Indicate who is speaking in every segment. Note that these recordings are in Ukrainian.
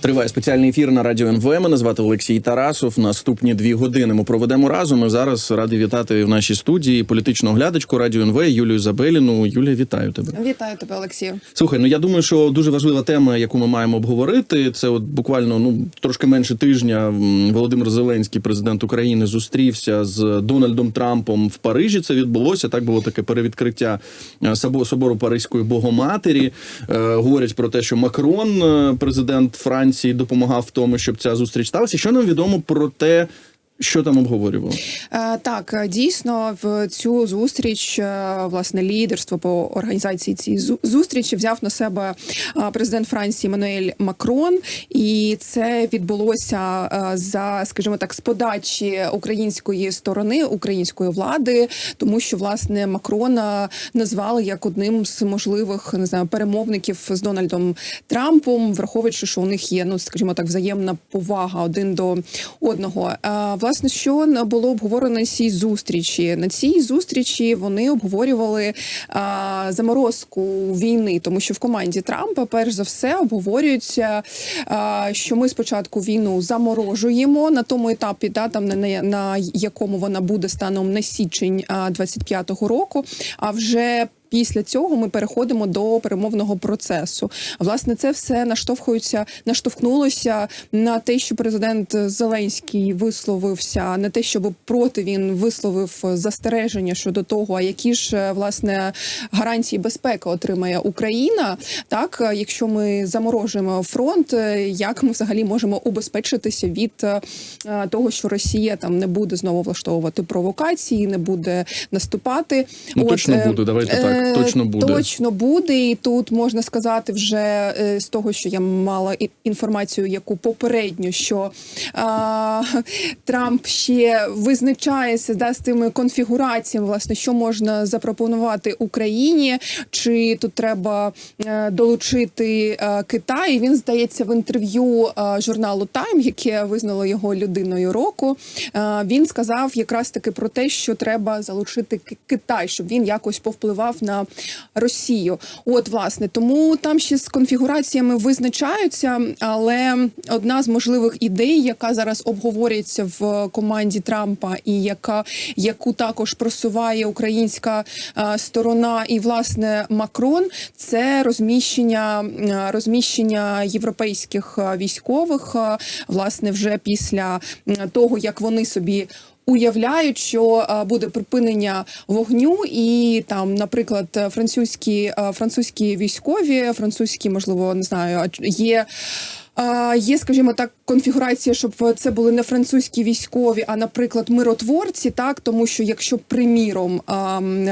Speaker 1: Триває спеціальний ефір на радіо НВ. Мене звати Олексій Тарасов. Наступні дві години ми проведемо разом. І зараз раді вітати в нашій студії політичну глядачку радіо НВ Юлію Забеліну. Юлія, вітаю тебе.
Speaker 2: Вітаю тебе, Олексію.
Speaker 1: Слухай, ну я думаю, що дуже важлива тема, яку ми маємо обговорити. Це от буквально ну трошки менше тижня. Володимир Зеленський, президент України, зустрівся з Дональдом Трампом в Парижі. Це відбулося. Так було таке перевідкриття е, собору Паризької Богоматері. Е, говорять про те, що Макрон, е, президент Франції, допомагав в тому, щоб ця зустріч сталася. Що нам відомо про те, що там обговорювали?
Speaker 2: Е, Так, е, дійсно, в цю зустріч е, власне лідерство по організації цієї зустрічі взяв на себе президент Франції Мануель Макрон, і це відбулося за, скажімо так, з подачі української сторони, української влади, тому що власне Макрона назвали як одним з можливих не знаю перемовників з Дональдом Трампом, враховуючи, що у них є ну, скажімо так, взаємна повага один до одного. Власне, що було обговорено на цій зустрічі? На цій зустрічі вони обговорювали а, заморозку війни, тому що в команді Трампа, перш за все, обговорюється, а, що ми спочатку війну заморожуємо на тому етапі, да, там на, на, якому вона буде станом на січень а, 25-го року. А вже Після цього ми переходимо до перемовного процесу. Власне, це все наштовхується, наштовхнулося на те, що президент Зеленський висловився, на те, щоб проти він висловив застереження щодо того, а які ж е, власне гарантії безпеки отримає Україна. Так, е, якщо ми заморожуємо фронт, е, як ми взагалі можемо убезпечитися від того, що Росія там не буде знову влаштовувати провокації, не буде наступати.
Speaker 1: Ну, точно
Speaker 2: е,
Speaker 1: буде, давайте так,
Speaker 2: е,
Speaker 1: точно буде.
Speaker 2: Точно буде, і тут можна сказати вже е, з того, що я мала інформацію, яку попередньо, що а, Трамп ще визначається да, з тими конфігураціями, власне, що можна запропонувати Україні, чи тут треба е, долучити Китай. І Він здається в інтерв'ю журналу Time, яке визнало його людиною року. Він сказав якраз таки про те, що треба залучити Китай, щоб він якось повпливав на Росію. От власне, тому там ще з конфігураціями визначаються, але одна з можливих ідей, яка зараз обговорюється в команді Трампа, і яка яку також просуває українська е, сторона, і власне Макрон, це розміщення е, розміщення європейських е, військових, власне, вже після того, як вони собі уявляють, що е, буде припинення вогню, і там, наприклад, французькі е, французькі військові, французькі, можливо, не знаю, є. Є, скажімо так, конфігурація, щоб це були не французькі військові, а, наприклад, миротворці, так тому що якщо приміром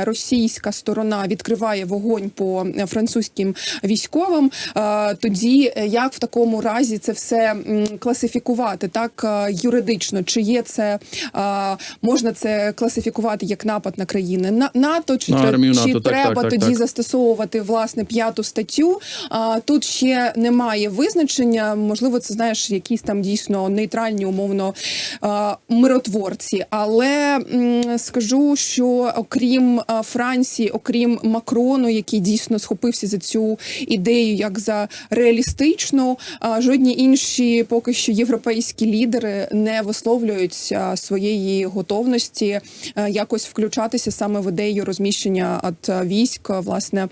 Speaker 2: російська сторона відкриває вогонь по французьким військовим, тоді е, як в такому разі це все класифікувати так е, юридично? Чи є це можна це класифікувати як напад на країни На- НАТО, чи,
Speaker 1: На армію
Speaker 2: чи
Speaker 1: НАТО,
Speaker 2: треба
Speaker 1: так, так,
Speaker 2: тоді
Speaker 1: так.
Speaker 2: застосовувати власне п'яту статтю? А, тут ще немає визначення. Можливо, це знаєш, якісь там дійсно нейтральні, умовно миротворці. Але скажу, що окрім Франції, окрім Макрону, який дійсно схопився за цю ідею як за реалістичну, жодні інші поки що європейські лідери не висловлюють своєї готовності якось включатися саме в ідею розміщення от військ, власне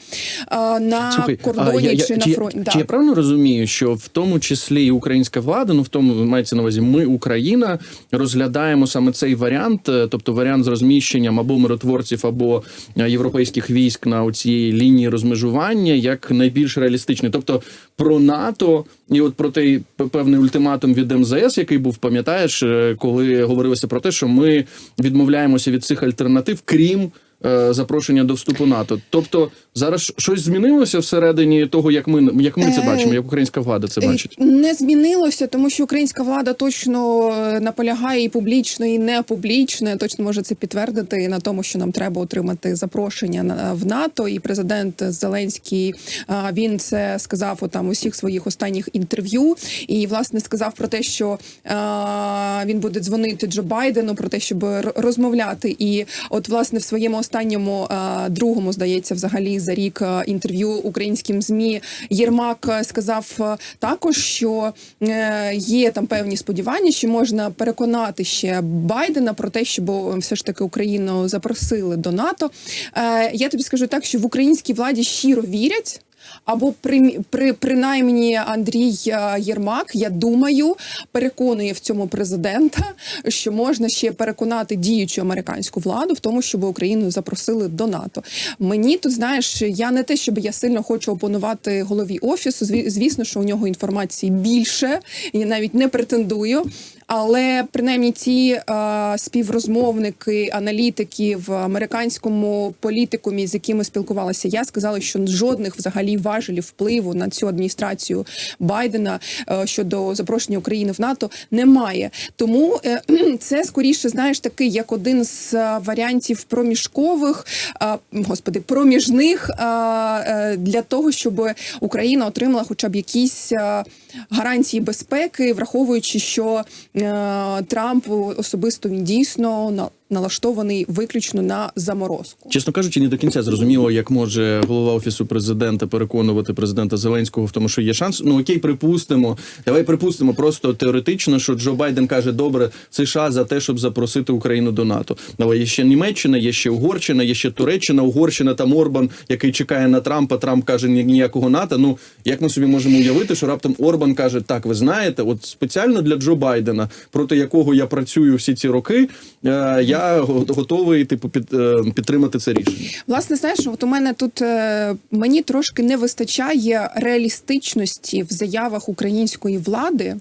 Speaker 2: на
Speaker 1: Слухай,
Speaker 2: кордоні
Speaker 1: а я, я,
Speaker 2: чи на
Speaker 1: чи, я-
Speaker 2: фронті.
Speaker 1: чи я правильно розумію, що в тому числі і українська влада, ну в тому мається на увазі, ми, Україна, розглядаємо саме цей варіант, е, тобто варіант з розміщенням або миротворців, або е, європейських військ на цій лінії розмежування, як найбільш реалістичний. Тобто про НАТО і от про той певний ультиматум від МЗС, який був, пам'ятаєш, е, коли говорилося про те, що ми відмовляємося від цих альтернатив, крім запрошення до вступу НАТО. Тобто зараз щось змінилося всередині того, як ми як ми це
Speaker 2: Е,
Speaker 1: бачимо, як українська влада це
Speaker 2: Е,
Speaker 1: бачить.
Speaker 2: Не змінилося, тому що українська влада точно е, наполягає і публічно, і не публічно. Точно може це підтвердити на тому, що нам треба отримати запрошення в НАТО. І президент Зеленський він це сказав у там усіх своїх останніх інтерв'ю. І власне сказав про те, що він буде дзвонити Джо Байдену про те, щоб розмовляти. І от власне в своєму останньому е, другому, здається, взагалі за рік е, інтерв'ю українським змі Єрмак е, сказав також, що є там певні сподівання, що можна переконати ще Байдена про те, щоб все ж таки Україну запросили до НАТО. Я тобі скажу так, що в українській владі щиро вірять. Або при, при принаймні Андрій е, Єрмак, я думаю, переконує в цьому президента, що можна ще переконати діючу американську владу в тому, щоб Україну запросили до НАТО. Мені тут знаєш, я не те, щоб я сильно хочу опонувати голові офісу. Зві- Звісно, що у нього інформації більше, я навіть не претендую. Але принаймні ці е, співрозмовники, аналітики в американському політикумі, з якими спілкувалася я, сказали, що жодних взагалі важелів впливу на цю адміністрацію Байдена е, щодо запрошення України в НАТО немає. Тому е, це скоріше, знаєш, такий як один з е, варіантів проміжкових, е, господи, проміжних е, е, для того, щоб Україна отримала хоча б якісь е, гарантії безпеки, враховуючи, що е, Трамп особисто він дійсно на- налаштований виключно на заморозку.
Speaker 1: Чесно кажучи, не до кінця зрозуміло, як може голова офісу президента переконувати президента Зеленського в тому, що є шанс. Ну окей, припустимо. Давай припустимо просто теоретично, що Джо Байден каже: добре, США за те, щоб запросити Україну до НАТО. Але є ще Німеччина, є ще Угорщина, є ще Туреччина, Угорщина там Орбан, який чекає на Трампа. Трамп каже ніякого НАТО. Ну як ми собі можемо уявити, що раптом Орбан каже: так, ви знаєте, от спеціально для Джо Байдена, проти якого я працюю всі ці роки, е, я готовий типу під, е, підтримати це рішення.
Speaker 2: Власне, знаєш, от у мене тут е, мені трошки не вистачає реалістичності в заявах української влади.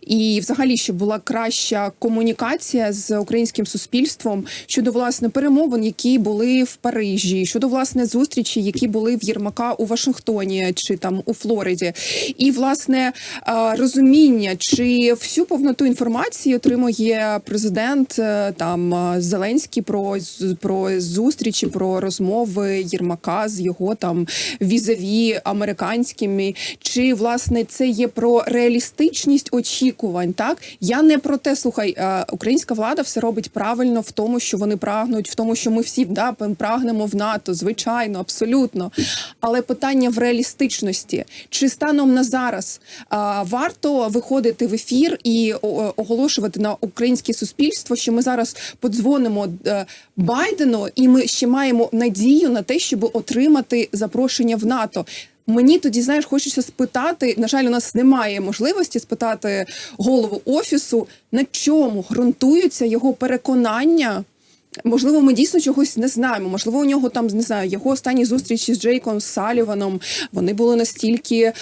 Speaker 2: І, взагалі, щоб була краща комунікація з українським суспільством щодо власне перемовин, які були в Парижі, щодо власне зустрічі, які були в Єрмака у Вашингтоні чи там у Флориді, і власне е, розуміння, чи всю повноту інформації отримує президент е, там е, Зеленський про про зустрічі, про розмови Єрмака з його там візаві американськими, чи власне це є про реалістичність очікувань. Так я не про те, слухай, е, українська влада все робить правильно в тому, що вони прагнуть, в тому, що ми всі да, прагнемо в НАТО, звичайно, абсолютно. Але питання в реалістичності, чи станом на зараз а, варто виходити в ефір і оголошувати на українське суспільство, що ми зараз подзвонимо е, Байдену, і ми ще маємо надію на те, щоб отримати запрошення в НАТО. Мені тоді знаєш, хочеться спитати. На жаль, у нас немає можливості спитати голову офісу, на чому ґрунтуються його переконання. Можливо, ми дійсно чогось не знаємо. Можливо, у нього там не знаю, його останні зустрічі з Джейком Саліваном. Вони були настільки, е,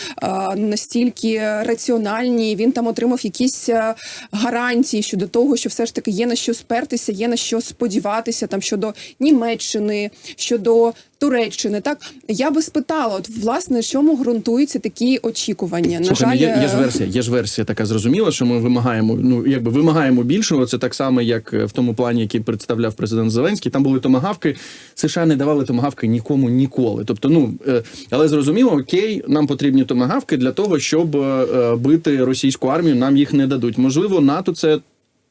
Speaker 2: настільки раціональні. Він там отримав якісь гарантії щодо того, що все ж таки є на що спертися, є на що сподіватися там щодо Німеччини, щодо Туреччини. Так я би спитала, от власне, чому ґрунтуються такі очікування?
Speaker 1: Слухай,
Speaker 2: на
Speaker 1: ну,
Speaker 2: жаль,
Speaker 1: є, є ж
Speaker 2: е,
Speaker 1: версія, є ж версія така зрозуміла, що ми вимагаємо. Ну якби вимагаємо більшого. Це так само, як е, в тому плані, який представляв президент Зеленський. Там були томагавки. США не давали томагавки нікому ніколи. Тобто, ну е, але зрозуміло, окей, нам потрібні томагавки для того, щоб бити російську армію. Нам їх не дадуть. Можливо, НАТО це.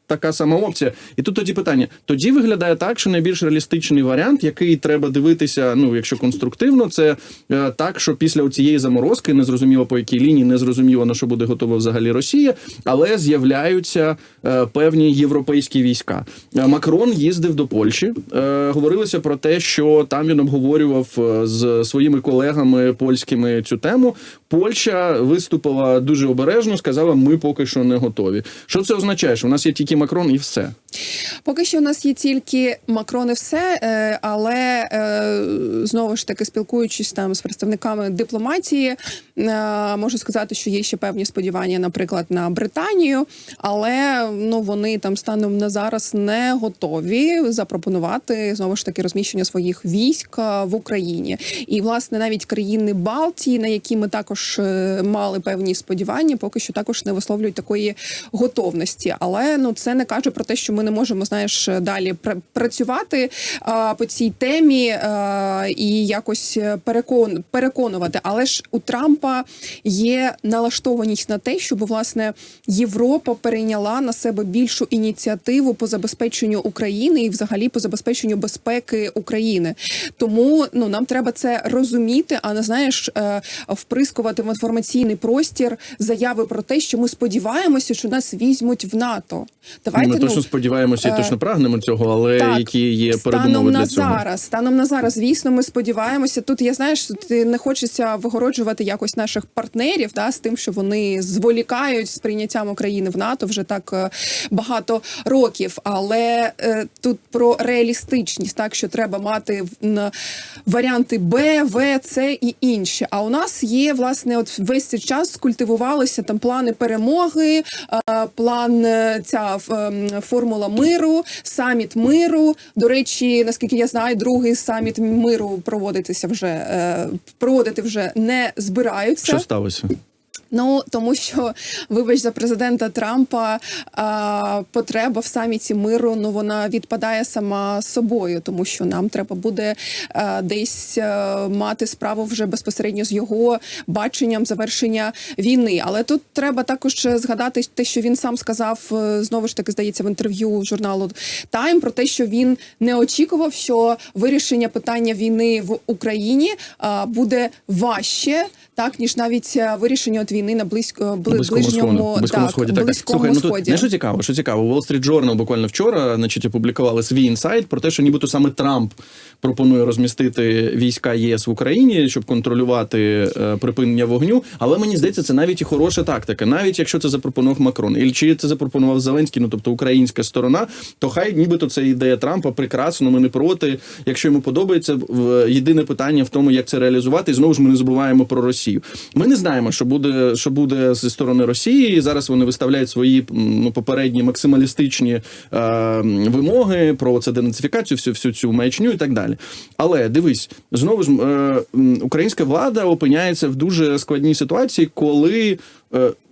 Speaker 1: Така сама опція, і тут тоді питання. Тоді виглядає так, що найбільш реалістичний варіант, який треба дивитися, ну якщо конструктивно, це е, так, що після цієї заморозки незрозуміло по якій лінії, незрозуміло на що буде готова взагалі Росія, але з'являються е, певні європейські війська. Е, Макрон їздив до Польщі. Е, говорилося про те, що там він обговорював е, з своїми колегами польськими цю тему. Польща виступила дуже обережно, сказала: ми поки що не готові. Що це означає? Що у нас є тільки Макрон і все.
Speaker 2: Поки що у нас є тільки Макрон і все, е, але знову ж таки спілкуючись там з представниками дипломатії, е, можу сказати, що є ще певні сподівання, наприклад, на Британію, але ну вони там станом на зараз не готові запропонувати знову ж таки розміщення своїх військ е, в Україні. І власне навіть країни Балтії, на які ми також е, мали певні сподівання, поки що також не висловлюють такої готовності. Але ну це не каже про те, що ми не можемо знаєш далі працювати по цій темі і якось перекон, переконувати. Але ж у Трампа є налаштованість на те, щоб власне Європа перейняла на себе більшу ініціативу по забезпеченню України і взагалі по забезпеченню безпеки України. Тому ну нам треба це розуміти, а не знаєш, е, вприскувати в інформаційний простір заяви про те, що ми сподіваємося, що нас візьмуть в НАТО. Давайте
Speaker 1: Ми точно
Speaker 2: ну,
Speaker 1: сподіваємося і
Speaker 2: е,
Speaker 1: точно прагнемо цього, але
Speaker 2: так,
Speaker 1: які є
Speaker 2: станом
Speaker 1: передумови
Speaker 2: на
Speaker 1: для цього?
Speaker 2: зараз. Станом на зараз, звісно, ми сподіваємося. Тут я знаєш, тут не хочеться вигороджувати якось наших партнерів, да, з тим, що вони зволікають з прийняттям України в НАТО вже так е, багато років. Але е, тут про реалістичність, так що треба мати варіанти Б, В, С і інші. А у нас є власне, от весь цей час скультивувалися там плани перемоги, е, план е, ця ем, формула миру, саміт миру. До речі, наскільки я знаю, другий саміт миру проводитися вже е, проводити вже не збираються.
Speaker 1: Що сталося?
Speaker 2: Ну тому що, вибач за президента Трампа, а, потреба в саміті миру ну вона відпадає сама собою, тому що нам треба буде а, десь а, мати справу вже безпосередньо з його баченням завершення війни. Але тут треба також згадати те, що він сам сказав е, знову ж таки, здається, в інтерв'ю журналу Тайм про те, що він не очікував, що вирішення питання війни в Україні а, буде важче, так ніж навіть е, вирішення от війни на близько ближньому.
Speaker 1: Близькому сході. Так,
Speaker 2: близькому
Speaker 1: Слухай, ну тут
Speaker 2: сході.
Speaker 1: знаєш, що цікаво, що цікаво. Wall Street Journal буквально вчора, значить, опублікували свій інсайт про те, що нібито саме Трамп пропонує розмістити війська ЄС в Україні, щоб контролювати е, припинення вогню. Але мені здається, це навіть і хороша тактика, навіть якщо це запропонував Макрон, і чи це запропонував Зеленський, ну тобто українська сторона, то хай нібито це ідея Трампа прекрасно. Ми не проти. Якщо йому подобається, в- єдине питання в тому, як це реалізувати. І знову ж ми не забуваємо про Росію. Ми не знаємо, що буде, що буде зі сторони Росії. Зараз вони виставляють свої ну, попередні максималістичні е, вимоги про це денацифікацію, всю, всю цю маячню і так далі. Але дивись, знову ж е, українська влада опиняється в дуже складній ситуації, коли.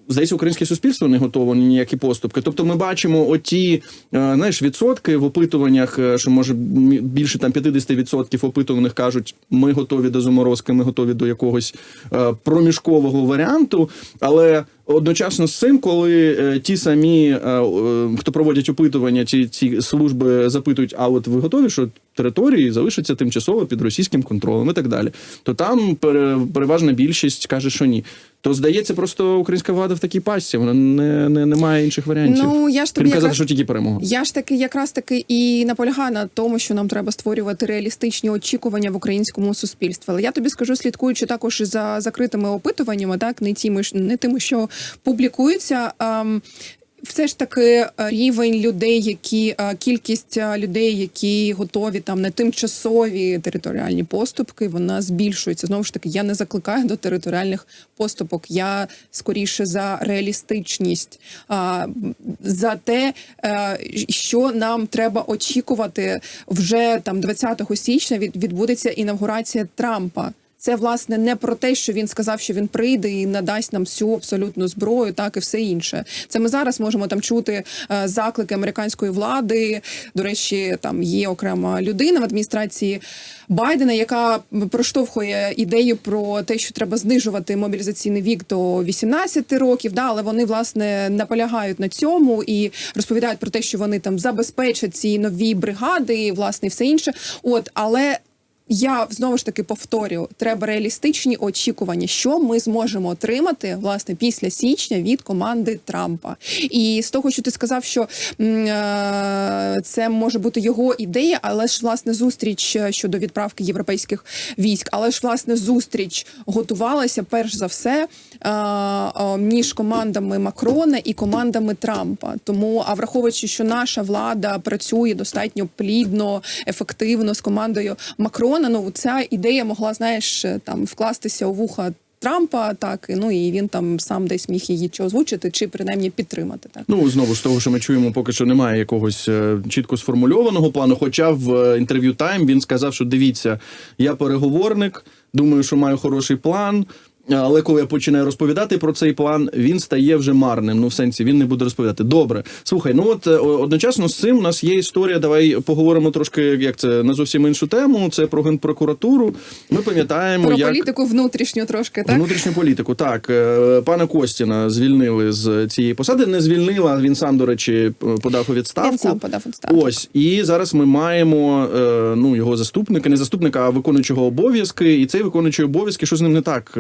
Speaker 1: Здається, українське суспільство не готово ні ніякі поступки. Тобто, ми бачимо оті е, знаєш, відсотки в опитуваннях, е, що може більше там 50% опитуваних кажуть, ми готові до заморозки, ми готові до якогось е, проміжкового варіанту. Але одночасно з цим, коли е, ті самі, е, е, хто проводять опитування, ці, ці служби запитують, а от ви готові, що території залишаться тимчасово під російським контролем і так далі, то там переважна більшість каже, що ні. То здається, просто українська влада в такій пастці, вона не, не, не має інших варіантів.
Speaker 2: Ну я ж тобі
Speaker 1: казати, що тільки перемога.
Speaker 2: Я ж таки якраз таки і наполягаю на тому, що нам треба створювати реалістичні очікування в українському суспільстві. Але я тобі скажу, слідкуючи також за закритими опитуваннями, так не тими, ж- не тими, що публікуються. ем, все ж таки е, рівень людей, які е, кількість е, людей, які готові там на тимчасові територіальні поступки, вона збільшується. Знову ж таки, я не закликаю до територіальних поступок. Я скоріше за реалістичність, за те, що нам треба очікувати вже там 20 січня. Від відбудеться інавгурація Трампа. Це власне не про те, що він сказав, що він прийде і надасть нам всю абсолютну зброю, так і все інше. Це ми зараз можемо там чути е, заклики американської влади. До речі, там є окрема людина в адміністрації Байдена, яка проштовхує ідею про те, що треба знижувати мобілізаційний вік до 18 років. Да, але вони власне наполягають на цьому і розповідають про те, що вони там забезпечать ці нові бригади, і, власне, і все інше. От але. Я знову ж таки повторю, треба реалістичні очікування, що ми зможемо отримати власне після січня від команди Трампа. І з того, що ти сказав, що е, це може бути його ідея, але ж власне зустріч е, щодо відправки європейських військ, але ж власне зустріч готувалася перш за все е, між командами Макрона і командами Трампа. Тому, а враховуючи, що наша влада працює достатньо плідно, ефективно з командою Макрона, ну ця ідея могла, знаєш, там вкластися у вуха. Трампа, так і ну і він там сам десь міг її чи озвучити, чи принаймні підтримати. Так
Speaker 1: Ну знову ж того, що ми чуємо, поки що немає якогось е, чітко сформульованого плану. Хоча в е, інтерв'ю Тайм він сказав, що дивіться, я переговорник, думаю, що маю хороший план. Але коли я починаю розповідати про цей план, він стає вже марним. Ну, в сенсі він не буде розповідати. Добре, слухай, ну от е, одночасно з цим у нас є історія. Давай поговоримо трошки, як це на зовсім іншу тему. Це про генпрокуратуру. Ми пам'ятаємо,
Speaker 2: Про
Speaker 1: як
Speaker 2: політику внутрішню трошки, так?
Speaker 1: Внутрішню політику, так е, пана Костіна звільнили з цієї посади. Не звільнила. Він сам, до речі, подав у відставку.
Speaker 2: Він сам подав відставку.
Speaker 1: Ось і зараз ми маємо е, ну його заступника, не заступника, а виконуючого обов'язки. І цей виконуючий обов'язки, що з ним не так?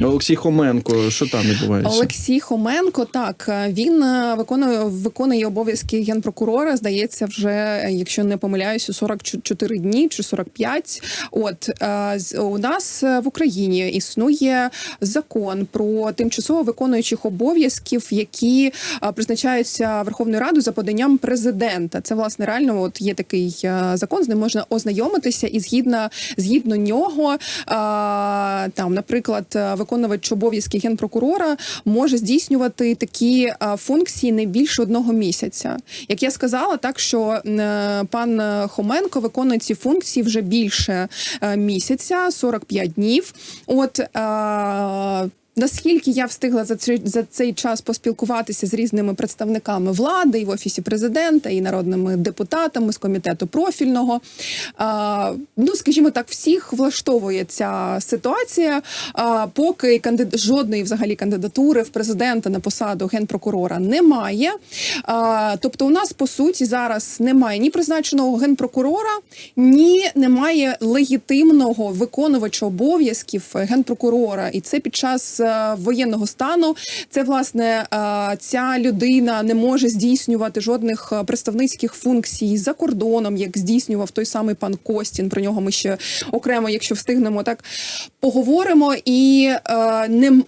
Speaker 1: Е, Олексій Хоменко, що там відбувається?
Speaker 2: Олексій Хоменко, так він е, виконує виконує обов'язки генпрокурора. Здається, вже якщо не помиляюся, 44 дні чи 45. От е, у нас е, в Україні існує закон про тимчасово виконуючих обов'язків, які е, призначаються Верховною Радою за поданням президента. Це власне реально от є такий е, закон, з ним можна ознайомитися, і згідно згідно нього, е, там, наприклад, е, виконувач обов'язки генпрокурора може здійснювати такі функції не більше одного місяця. Як я сказала, так що е, пан Хоменко виконує ці функції вже більше е, місяця, 45 днів. От Наскільки я встигла за цей, за цей час поспілкуватися з різними представниками влади і в офісі президента, і народними депутатами з комітету профільного, а, ну скажімо так, всіх влаштовує ця ситуація, а, поки кандид... жодної взагалі кандидатури в президента на посаду генпрокурора немає. А, тобто, у нас по суті зараз немає ні призначеного генпрокурора, ні немає легітимного виконувача обов'язків генпрокурора, і це під час е, воєнного стану. Це власне е, ця людина не може здійснювати жодних е, представницьких функцій за кордоном, як здійснював той самий пан Костін. Про нього ми ще окремо, якщо встигнемо, так поговоримо. І не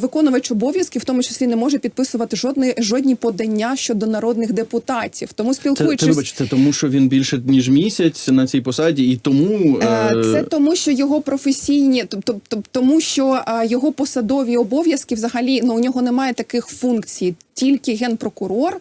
Speaker 2: виконувач обов'язків, в тому числі, не може підписувати жодні жодні подання щодо народних депутатів. Тому спілкуючись.
Speaker 1: це, вибач, це тому, що він більше ніж місяць на цій посаді, і тому
Speaker 2: Е, Це тому, що його професійні, тобто тоб- тому, що його посадові обов'язки взагалі ну у нього немає таких функцій. Тільки генпрокурор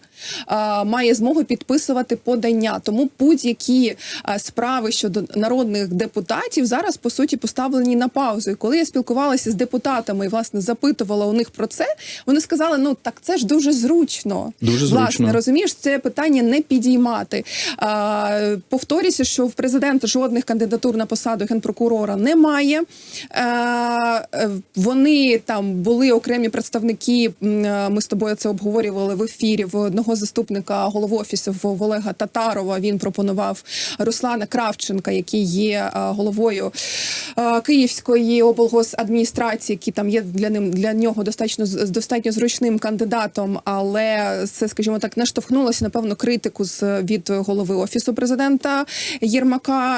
Speaker 2: має змогу підписувати подання. Тому будь-які е, справи щодо народних депутатів зараз по суті поставлені на паузу. І коли я спілкувалася з депутатами і власне запитувала у них про це, вони сказали: ну так це ж дуже зручно.
Speaker 1: Дуже
Speaker 2: власне
Speaker 1: зручно.
Speaker 2: розумієш, це питання не підіймати. А, повторюся, що в президента жодних кандидатур на посаду генпрокурора немає. Е, е, вони там були окремі представники. е, Ми з тобою це обговорювали в ефірі в одного заступника голови офісу в Олега Татарова. Він пропонував Руслана Кравченка, який є е, головою е, Київської облгосадміністрації, який там є для ним для нього достатньо достатньо зручним кандидатом, але це, скажімо так, наштовхнулося напевно критику з від голови офісу президента Єрмака.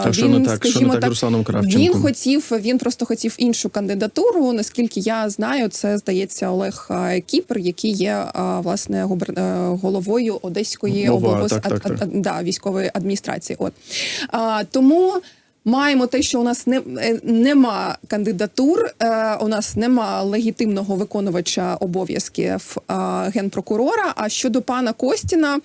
Speaker 2: Е,
Speaker 1: Так, що не так? Що не так з Русланом Кравченком?
Speaker 2: Він хотів, він просто хотів іншу кандидатуру. Наскільки я знаю, це здається Олег Кіпр, який є власне губер... головою Одеської
Speaker 1: Нова,
Speaker 2: облгос...
Speaker 1: так, так,
Speaker 2: ад-
Speaker 1: так.
Speaker 2: ад- да, військової адміністрації. От а, тому. Маємо те, що у нас не е, нема кандидатур, е, у нас нема легітимного виконувача обов'язків е, генпрокурора. А щодо пана Костіна, е,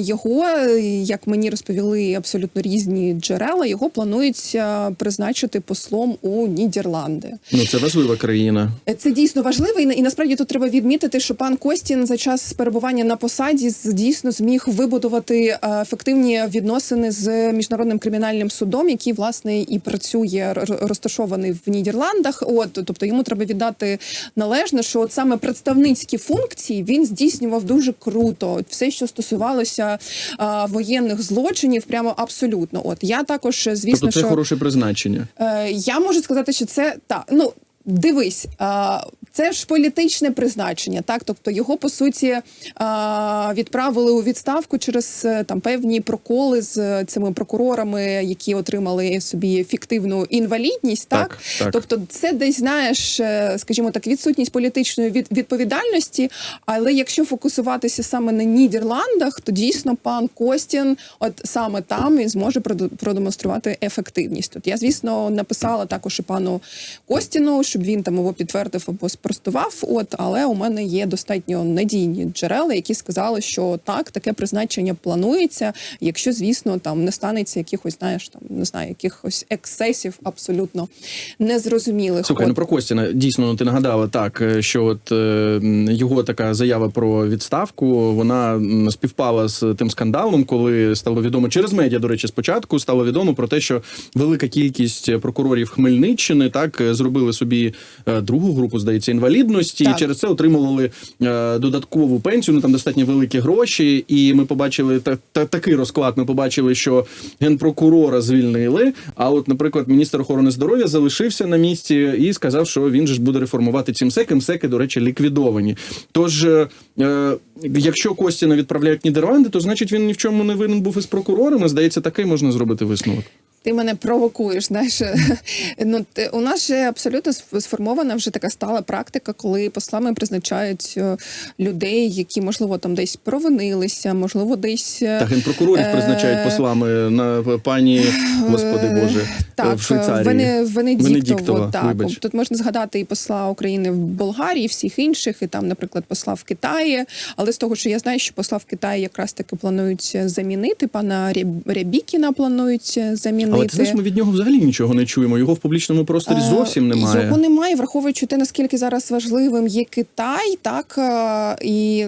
Speaker 2: його, е, як мені розповіли абсолютно різні джерела, його планують е, призначити послом у Нідерланди.
Speaker 1: ну це важлива країна.
Speaker 2: Це дійсно важливо, і, і насправді тут треба відмітити, що пан Костін за час перебування на посаді дійсно зміг вибудувати е, ефективні відносини з міжнародним кримінальним судом, який власне і працює розташований в Нідерландах. От тобто йому треба віддати належне, що от саме представницькі функції він здійснював дуже круто. Все, що стосувалося е, воєнних злочинів, прямо абсолютно. От я також звісно,
Speaker 1: тобто це
Speaker 2: що
Speaker 1: хороше призначення.
Speaker 2: Е, я можу сказати, що це так. Ну дивись, е, це ж політичне призначення, так тобто його по суті е, відправили у відставку через е, там певні проколи з е, цими прокурорами, які отримали собі фіктивну інвалідність. Так,
Speaker 1: Так, так.
Speaker 2: тобто, це десь знаєш, скажімо так, відсутність політичної відповідальності. Але якщо фокусуватися саме на Нідерландах, то дійсно пан Костін, от саме там він зможе продемонструвати ефективність. Тут я, звісно, написала також і пану Костіну, щоб він там його підтвердив або спро- спростував. От, але у мене є достатньо надійні джерела, які сказали, що так, таке призначення планується, якщо, звісно, там не станеться якихось, знаєш, там не знаю, якихось ексцесів абсолютно незрозумілих.
Speaker 1: Слухай,
Speaker 2: От.
Speaker 1: ну про Костіна дійсно ну, ти нагадала так, е, що от е, його така заява про відставку вона співпала з тим скандалом, коли стало відомо через медіа. До речі, спочатку стало відомо про те, що велика кількість прокурорів Хмельниччини так е, зробили собі е, другу групу, здається, інвалідності,
Speaker 2: Так.
Speaker 1: і через це отримували е, додаткову пенсію. Ну там достатньо великі гроші. І ми побачили та, та такий розклад. Ми побачили, що генпрокурора звільнили. А от, наприклад, міністр охорони здоров'я залишився на місці і сказав, що він же ж буде реформувати ці МСЕКи. МСЕКи, до речі, ліквідовані. Тож, е, е, якщо Костіна відправляють в Нідерланди, то значить він ні в чому не винен був із прокурорами. Здається, такий можна зробити висновок.
Speaker 2: Ти мене провокуєш. Знаєш, ну ти, у нас же абсолютно сформована вже така стала практика, коли послами призначають е, людей, які можливо там десь провинилися, можливо, десь е,
Speaker 1: Та генпрокурорів
Speaker 2: е,
Speaker 1: призначають послами на пані, господи Боже,
Speaker 2: так,
Speaker 1: в Швейцарії.
Speaker 2: Вене, Венедіктово,
Speaker 1: Венедіктова,
Speaker 2: так.
Speaker 1: вибач.
Speaker 2: Тут можна згадати і посла України в Болгарії, і всіх інших, і там, наприклад, посла в Китаї. Але з того, що я знаю, що посла в Китаї якраз таки планують замінити, пана Ряб- Рябікіна планують замінити.
Speaker 1: Але ти знаєш, ми від нього взагалі нічого не чуємо. Його в публічному просторі
Speaker 2: Е,
Speaker 1: зовсім немає.
Speaker 2: Його немає, враховуючи те, наскільки зараз важливим є Китай, так е, і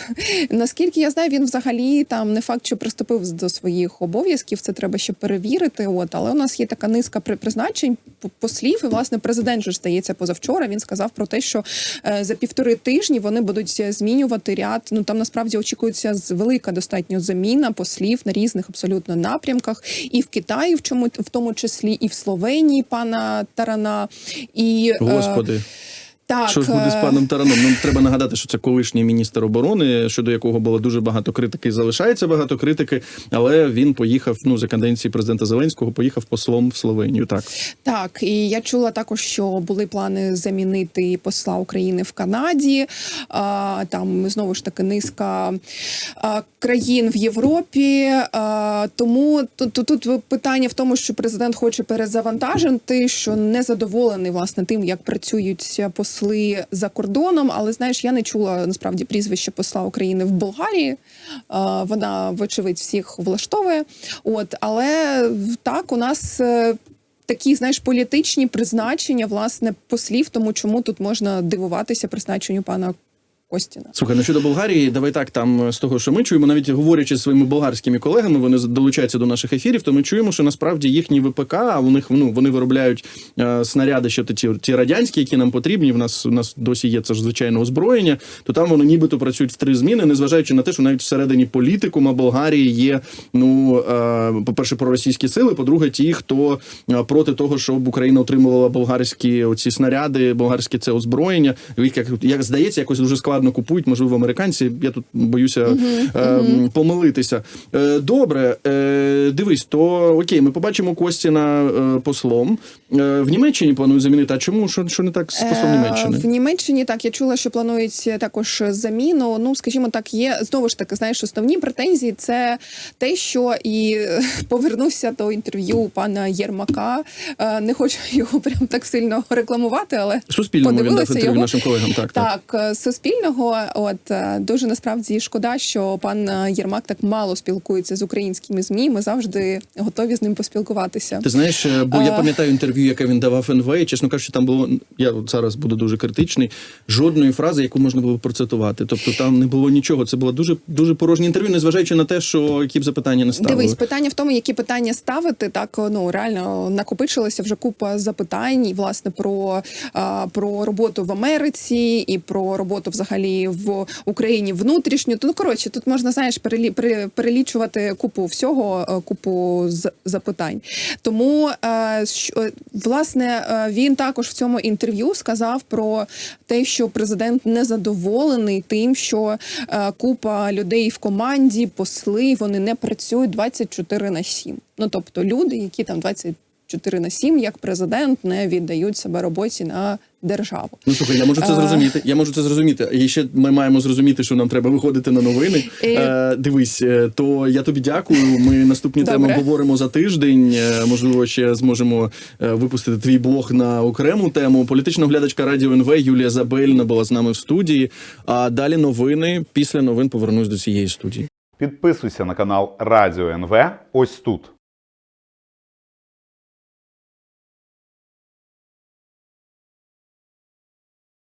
Speaker 2: наскільки я знаю, він взагалі там не факт, що приступив до своїх обов'язків. Це треба ще перевірити. От але у нас є така низка при- призначень послів. І власне президент же ж, здається позавчора. Він сказав про те, що е, за півтори тижні вони будуть змінювати ряд. Ну там насправді очікується велика достатньо заміна послів на різних абсолютно напрямках, і в Китаї, в чому в тому числі, і в Словенії пана Тарана. І е,
Speaker 1: Господи,
Speaker 2: так
Speaker 1: що ж буде з
Speaker 2: е,
Speaker 1: паном Тараном? Нам треба нагадати, що це колишній міністр оборони, щодо якого було дуже багато критики. і Залишається багато критики, але він поїхав ну за каденції президента Зеленського, поїхав послом в Словенію. Так
Speaker 2: Так, і я чула також, що були плани замінити посла України в Канаді. А, там знову ж таки низка країн в Європі. А, тому тут, тут, тут питання в тому, що президент хоче перезавантажити, що не задоволений власне тим, як працюють посли за кордоном. Але знаєш, я не чула насправді прізвище посла України в Болгарії. Вона, вочевидь, всіх влаштовує. От, але так, у нас. е, такі, знаєш, політичні призначення власне послів, тому чому тут можна дивуватися призначенню пана Костіна.
Speaker 1: слухай, ну щодо Болгарії, давай так там з того, що ми чуємо, навіть говорячи зі своїми болгарськими колегами, вони долучаються до наших ефірів. То ми чуємо, що насправді їхні ВПК, а у них ну вони виробляють е, снаряди, що ті, ті радянські, які нам потрібні. В нас у нас досі є це ж звичайно озброєння. То там вони нібито працюють в три зміни, незважаючи на те, що навіть всередині політикума Болгарії є ну е, по-перше, проросійські сили. По-друге, ті, хто е, проти того, щоб Україна отримувала болгарські оці снаряди, болгарське це озброєння. Як, як здається, якось дуже складно купують. Можливо, американці. Я тут боюся е, помилитися. Е, добре, е, дивись, то окей, ми побачимо Костіна е, послом. Е, в Німеччині планують замінити. А чому що, що не так послом
Speaker 2: Е,
Speaker 1: Німеччини?
Speaker 2: В Німеччині так я чула, що планують також заміну. Ну, скажімо так, є знову ж таки, знаєш, основні претензії це те, що і е, повернуся до інтерв'ю пана Єрмака. Не хочу його прям так сильно рекламувати, але
Speaker 1: Суспільному він дав інтерв'ю
Speaker 2: його.
Speaker 1: нашим колегам. Так, так.
Speaker 2: Так, суспільного, от дуже насправді шкода, що пан Єрмак так мало спілкується з українськими змі. Ми завжди готові з ним поспілкуватися.
Speaker 1: Ти знаєш, бо я пам'ятаю інтерв'ю, яке він давав НВ, чесно кажучи, там було я зараз буду дуже критичний. Жодної фрази, яку можна було процитувати. Тобто там не було нічого. Це було дуже дуже порожнє інтерв'ю, незважаючи на те, що які б запитання не ставили.
Speaker 2: Дивись, питання в тому, які питання ставити. Так ну реально накопичилася вже купа запитань, власне про, про роботу в Америці і про роботу взагалі в Україні внутрішню. Ну коротше, тут можна знаєш перелі, перелічувати купу всього, е, купу з запитань. Тому е, що, власне е, він також в цьому інтерв'ю сказав про те, що президент не задоволений тим, що е, купа людей в команді, посли, вони не працюють 24 на 7. Ну тобто люди, які там 20 24 на 7, як президент, не віддають себе роботі на державу.
Speaker 1: Ну слухай, я можу це зрозуміти. Я можу це зрозуміти. І ще ми маємо зрозуміти, що нам треба виходити на новини. Е, дивись, е, то я тобі дякую. Ми наступні теми говоримо за тиждень. Е, Можливо, ще зможемо е, випустити твій блог на окрему тему. Політична оглядачка радіо НВ Юлія Забельна була з нами в студії. А далі новини. Після новин повернусь до цієї студії.
Speaker 3: Підписуйся на канал Радіо НВ ось тут.